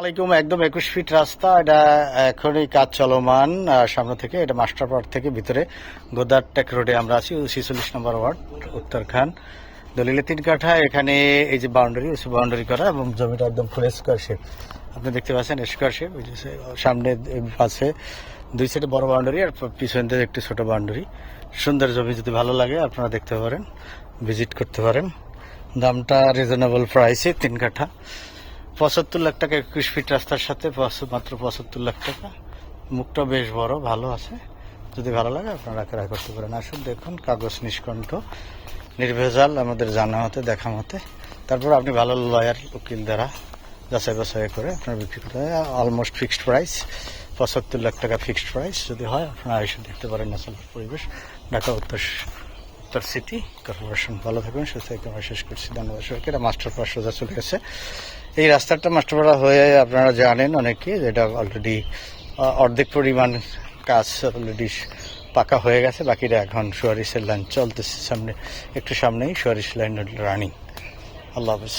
আলাইকুম একদম একুশ ফিট রাস্তা। এটা এখনই কাজ চলমান। সামনে থেকে, এটা মাস্টার পার্ক থেকে ভিতরে গোদার টেক রোডে আমরা আছি, ছিচল্লিশ নম্বর ওয়ার্ড, উত্তরখান। দলিলে তিন কাঠা, এখানে এই যে বাউন্ডারি বাউন্ডারি করা এবং জমিটা একদম ফুল স্কোয়ার শেপ আপনি দেখতে পাচ্ছেন স্কোয়ার শেপ সামনে আছে দুই সাইডে বড় বাউন্ডারি আর পিছন থেকে একটি ছোট বাউন্ডারি সুন্দর জমি, যদি ভালো লাগে, আপনারা দেখতে পারেন ভিজিট করতে পারেন। দামটা রিজনেবল প্রাইসে তিন কাঠা। পঁচাত্তর লাখ টাকা একুশ ফিট রাস্তার সাথে মাত্র পঁচাত্তর লাখ টাকা। মুখটা বেশ বড়, ভালো আছে। যদি ভালো লাগে আপনারা ক্রয় করতে পারেন। আসুন, দেখুন, কাগজ নিষ্কণ্ঠ, নির্ভেজাল, আমাদের জানা হতে দেখা মতে। তারপর আপনি ভালো লয়ার, উকিল দ্বারা যাচাই বাছাই করে আপনার বিক্রি করতে অলমোস্ট ফিক্সড প্রাইস পঁচাত্তর লাখ টাকা ফিক্সড প্রাইস যদি হয়, আপনারা এসে দেখতে পারেন ন্যাশনাল পরিবেশ, ঢাকা উত্তর উত্তর সিটি। কর্পোরেশন ভালো থাকবেন, সুস্থ থাকতে আমরা শেষ করছি। ধন্যবাদ সবাইকে। এটা মাস্টার পাস সোজা চলে গেছে। এই রাস্তাটা মাস্টারপাড়া হয়ে আপনারা জানেন অনেকে যেটা অলরেডি অর্ধেক পরিমাণ কাজ অলরেডি পাকা হয়ে গেছে। বাকিটা এখন সুয়ারিসের লাইন চলতেছে সামনে, একটু সামনেই সুয়ারিস লাইন রানিং আল্লাহ হাফিজ।